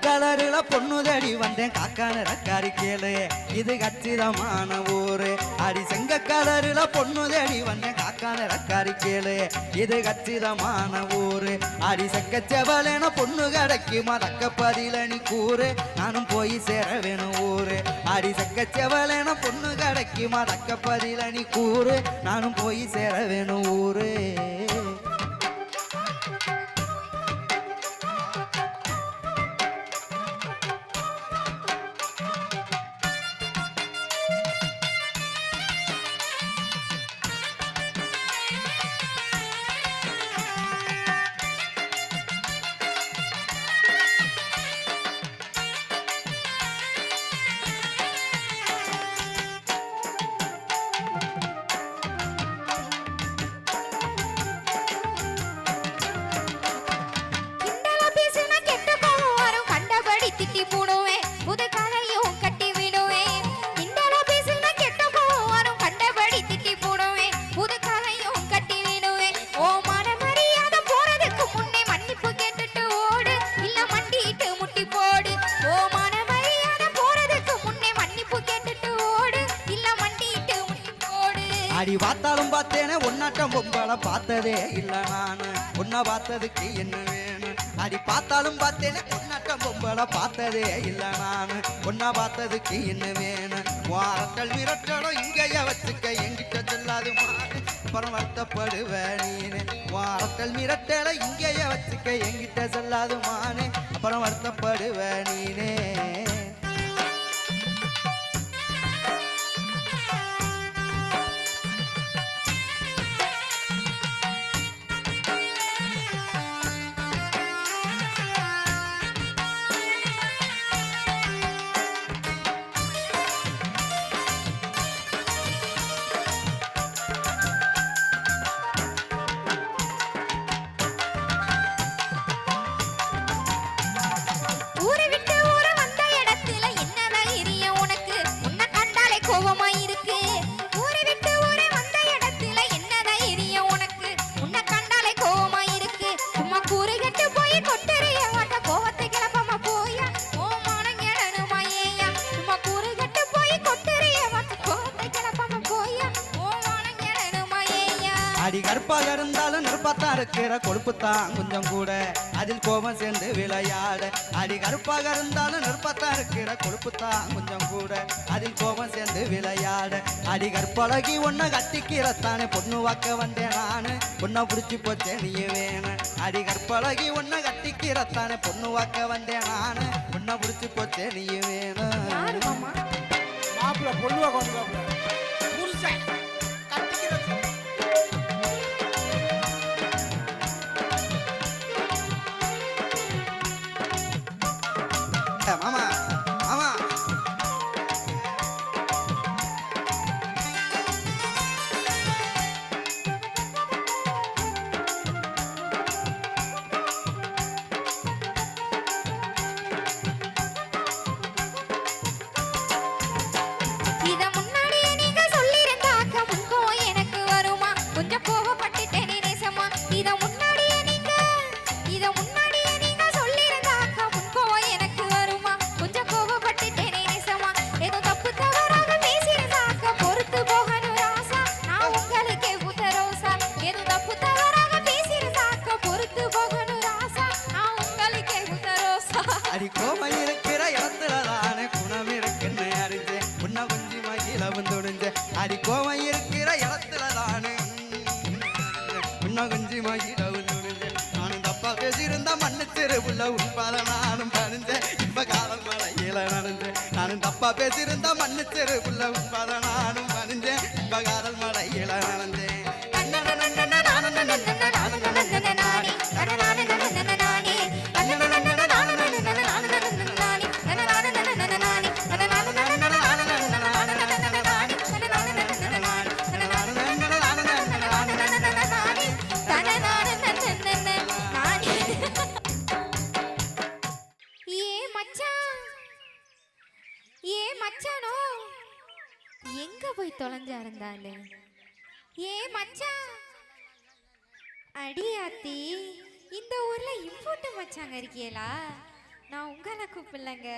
கலருல பொண்ணு தடி வந்தேன். காக்கா நிறக்காரி கேளு. இது கச்சிதமான ஊரு. அடி செங்க கலருல பொண்ணு தடி வந்தேன். காக்கா நிறக்காரி கேளு. இது கச்சிதமான ஊரு. அடி செக்க செவலேன பொண்ணு கடைக்கு தக்க பதில நீ கூறு. நானும் போய் சேர வேணும் ஊரு. அடி செக்க செவலேன பொண்ணு கடைக்கு தக்க பதில நீ கூறு. நானும் போய் சேர வேணும் ஊரு. பார்த்தேனே உன்னாட்டம் பொம்பளை பார்த்ததே இல்லை நான். உன்னை பார்த்ததுக்கு என்ன வேணும் அடி பார்த்தாலும் பார்த்தேனே உன்னாட்டம் பொம்பளை பார்த்ததே இல்லை நான். உன்னை பார்த்ததுக்கு என்ன வேணும் வாரட்டல் மிரட்டலும் இங்கேயே வச்சுக்க எங்கிட்ட சொல்லாது அப்புறம் வருத்தப்படுவ நீனு. வாரட்டல் மிரட்டல இங்கேயே வச்சுக்க எங்கிட்ட சொல்லாது மானு. அப்புறம் வருத்தப்படுவ நீனே. அடி கருப்பாக இருந்தாலும் நெருப்பாத்தான் இருக்கிற கொழுப்புத்தான் கொஞ்சம் கூட. அதில் கோபம் சேர்ந்து விளையாட. அடி கருப்பாக இருந்தாலும் நெருப்பாத்தான் இருக்கிற கொழுப்புத்தான் கொஞ்சம் கூட. அதில் கோபம் சேர்ந்து விளையாட. அடி கற்பழகி உன்னை கட்டிக்கிறத்தானே பொண்ணு வாக்க வந்தேன் நானு. உன்னை பிடிச்சி போச்சே நீ வேணும் அடி கற்பழகி உன்னை கட்டிக்கிறத்தானே பொண்ணு வாக்க வந்தேன் நானு. உன்னை பிடிச்சி போச்சே நீ வேணும் மாப்பிள்ள பொண்ணுவா கொண்டு புருஷன் குஞ்சி மகிழ வந்துடுஞ்ச நானும் தப்பா பேசியிருந்தா மண்ணு தெருவுள்ள உட்பாத நானும் பணிஞ்சேன். இப்ப காலம் மலையில நடந்தேன். நானும் தப்பா தப்பா பேசியிருந்தா மண்ணு தெருவுள்ள உட்பாத நானும் பணிஞ்சேன். இப்ப காலம் மலையில நடந்தேன். ஏ மச்சான் அடியாத்தி இந்த ஊர்ல இம்போட்டு மச்சாங்க இருக்கியலா? நான் உங்களை கூப்பிடலங்க.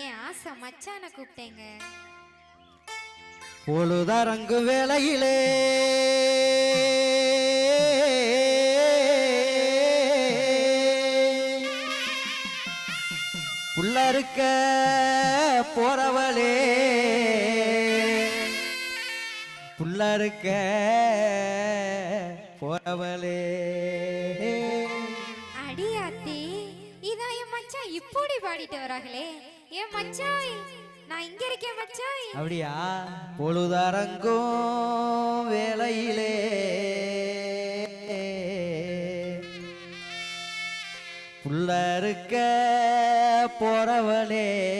ஏன் ஆசை மச்சான கூப்பிட்டேங்க. பொழுதரங்கு வேளையிலே புள்ள இருக்க போறவளே புள்ள இருக்க போறவளே. அடியாத்தி இதான் என் மச்சான் இப்படி பாடிட்டு வராங்களே. ஏன் மச்சாய் நான் இங்க இருக்கேன் மச்சாய். அப்படியா? பொழுதரங்கும் வேளையிலே. புள்ள இருக்க போறவளே.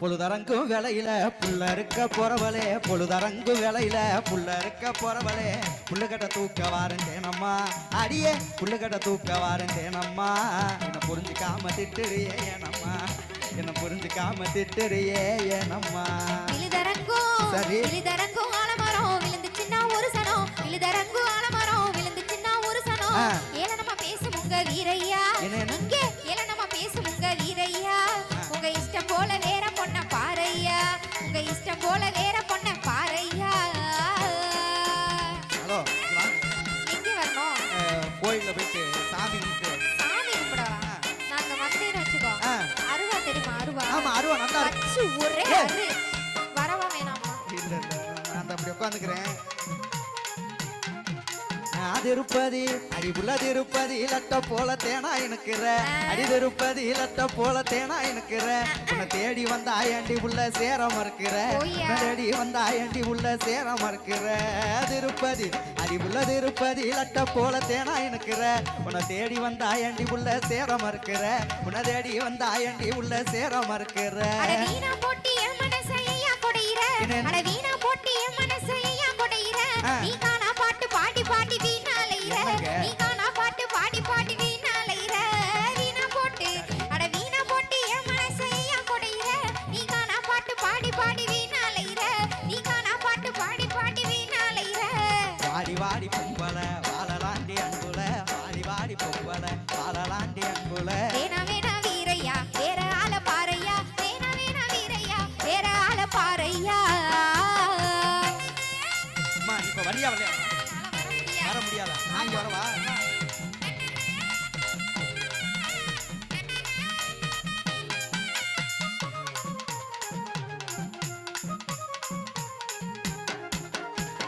பொழுதரங்கும் வேலையில புள்ள இருக்க போறவளே பொழுதரங்கும் வேலையில புள்ள இருக்க போறவளே. புள்ளுக்கட்ட தூக்க வாரந்தேனம்மா அடியே புள்ளுக்கட்ட தூக்க வாரந்தேனம்மா என்ன புரிஞ்சுக்காம திட்டுறியே ஏனம்மா. என்ன புரிஞ்சுக்காம திட்டுறியே ஏனம்மா. சரி. விழுதரங்கும் ஆலமரம் விழுந்துச்சுன்னா ஒரு சனம். விழுதரங்கும் ஆலமரம் விழுந்துச்சுன்னா ஒரு சனம். நான் அந்த அப்படி உட்காந்துக்கிறேன். திருப்பதி அடிபுள்ள திருப்பதி லட்ட போல தேனா இனுக்கிற அடி திருப்பதி லட்ட போல தேனா இனுக்கிற உன்னை தேடி வந்த ஆயண்டி உள்ள சேர மறுக்கிற? தேடி வந்த ஆயண்டி உள்ள சேர மறுக்கிற? திருப்பதி அடிபுள்ள திருப்பதி லட்ட போல தேனா இனுக்கிற உன்னை தேடி வந்த ஆயண்டி உள்ள சேர மறுக்கிற? உன்னை தேடி வந்த ஆயண்டி உள்ள சேர மறுக்கிற? அட என்ன? வாங்கி வரவா?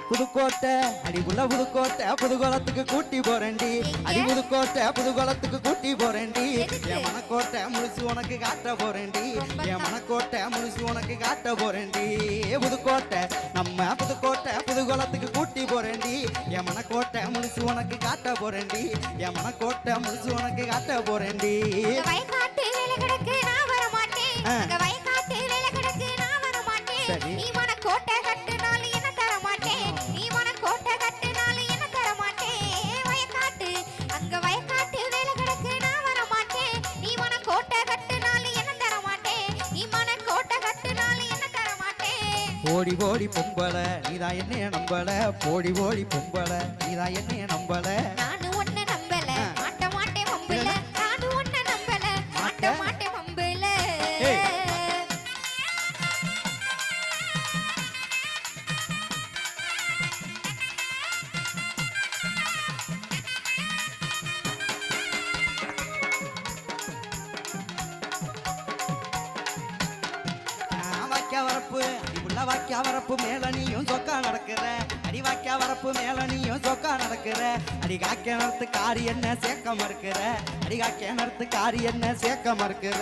புதுக்கோட்டை அடிக்குள்ள புதுக்கோட்டை புதுகுளத்துக்கு கூட்டி போறேன்டி. அடி புதுக்கோட்டை புதுகுளத்துக்கு கூட்டி போறேன்டி? என் மனக்கோட்டை முழுசு உனக்கு காட்ட போறேன்டி. என் மனக்கோட்டை முழுசு உனக்கு காட்ட போறேன்டி. புதுக்கோட்டை நம்ம புதுக்கோட்டை புதுகுளத்துக்கு கூட்டி போறேன்டி. என் மனக்கோட்டை முழுசு உனக்கு காட்ட போறேன்டி. என் மனக்கோட்டை முழுசு உனக்கு காட்ட போறேன்டி. அங்க வயக்காட்டு வேலை கிடக்கு நான் வர மாட்டேன். ஓடி பொம்பளை போடி நீதான் என்னைய நம்பல. போடி ஓடி பொம்பளை நீதான் என்னைய நம்பல. வாக்கியா வரப்பு மேல நீயும் சொக்கா நடக்கிற. அடி காக்க நடத்து காரி என்ன சேக்க மறுக்கிற. அடி காக்க நடத்து காரி என்ன சேக்க மறுக்கிற.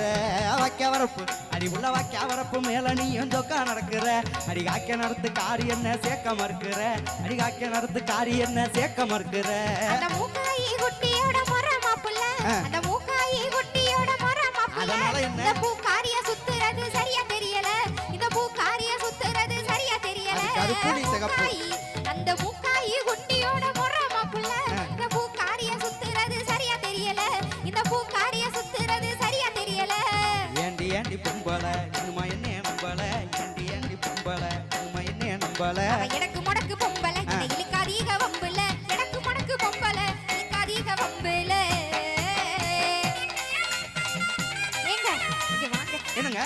வாக்கியா வரப்பு. அடி உள்ள வாக்கியா வரப்பு மேல நீயும் சொக்கா நடக்கிற. அடி காக்க நடத்து காரி என்ன சேக்க மறுக்கிற. அடி காக்க நடத்து காரி என்ன சேக்க மறுக்கிற. அதனால என்ன? இந்த பூக்காரிய சுத்துறது சரியா தெரியல. இந்த பூக்காரிய சுத்துறது சரியா தெரியல. வாங்க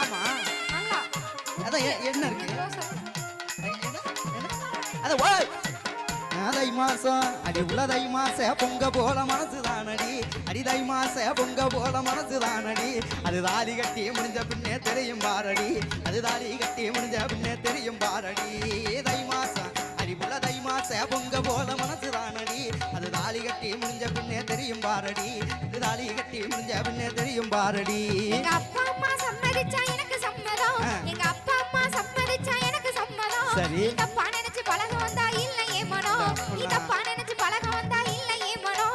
ஆமா. அதான் என்ன இருக்கு? ஓய் தை மாசம் அடி உள்ள தை மாச பொங்க போல மனசு தானடி அடி தை மாச பொங்க போல மனசு தானடி அது தாலி கட்டி முடிஞ்ச பின்னே தெரியும் பாரடி. அது தாலி கட்டி முடிஞ்ச பின்னே தெரியும் பாரடி. பாரடி. தாலி கட்டி முடிஞ்ச பின்னே தெரியும் பாரடி. எங்க அப்பா அம்மா சம்மதிச்சா எனக்கு சம்மதம். எங்க அப்பா அம்மா சம்மதிச்சா எனக்கு சம்மதம். சரி. தப்பா நினைச்சு பழக வந்தா இல்ல ஏன் மனம். நீ. தப்பா நினைச்சு பழக வந்தா இல்ல அப்பா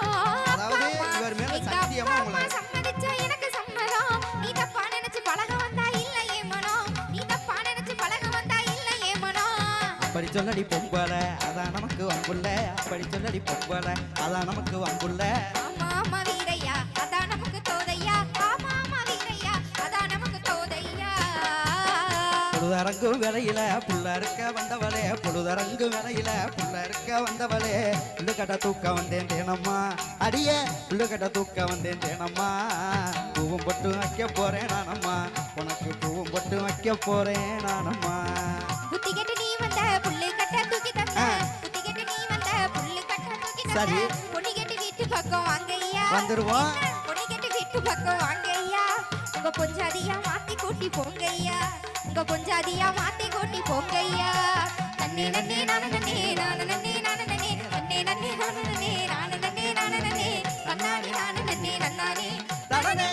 அதாவது இவர் மேல சத்தியமா உங்களை- சம்மதிச்சா எனக்கு சம்மதம். நீ தப்பா நினைச்சு பழக வந்தா இல்ல ஏன் மனம். நீ தப்பா நினைச்சு பழக வந்தா இல்ல ஏன் மனம். அப்படி சொல்லடி பொம்பளை அதான் நமக்கு வம்புள்ள அப்படி சொல்லடி பொம்பளை அதான் நமக்கு வம்புள்ள ஆமா ஆமா வீரையா அதான் நமக்கு தோதையா? ஆமா ஆமா வீரையா அதான் நமக்கு தோதையா? பொழுதரங்கு விலையில புள்ள இருக்க வந்தவளே பொழுதரங்கு விலையில புள்ள இருக்க வந்தவளே. புள்ளுக்கட்ட தூக்க வந்தேன் தேனம்மா அடியே புள்ளுக்கட்ட தூக்க வந்தேன் தேனம்மா. பூவும் பொட்டு வைக்க போறேன் நானம்மா உனக்கு பூவும் பொட்டு வைக்க போறேன் நானம்மா. புத்தி கெட்டு நீ வந்த புல்லு கட்ட தூக்கி தந்த. புத்தி கெட்டு நீ வந்த புல்லு கட்ட தூக்கி சரி. தந்த பொண்ணு கெட்டு வீட்டு பக்கம் வாங்கய்யா வந்துருவோம் பொண்ணு கெட்டு வீட்டு பக்கம் வாங்கய்யா உங்க பொஞ்சாதியா மாத்தி கூட்டி போங்கய்யா. உங்க பொஞ்சாதியா மாத்தி கூட்டி போங்கய்யா. நன்னே நன்னே நான நன்னே நான நன்னே நான நன்னே. நன்னே நன்னே நான நன்னே நான நன்னே நான நன்னே. கண்ணாடி நான நன்னே நன்னானே. தடனே,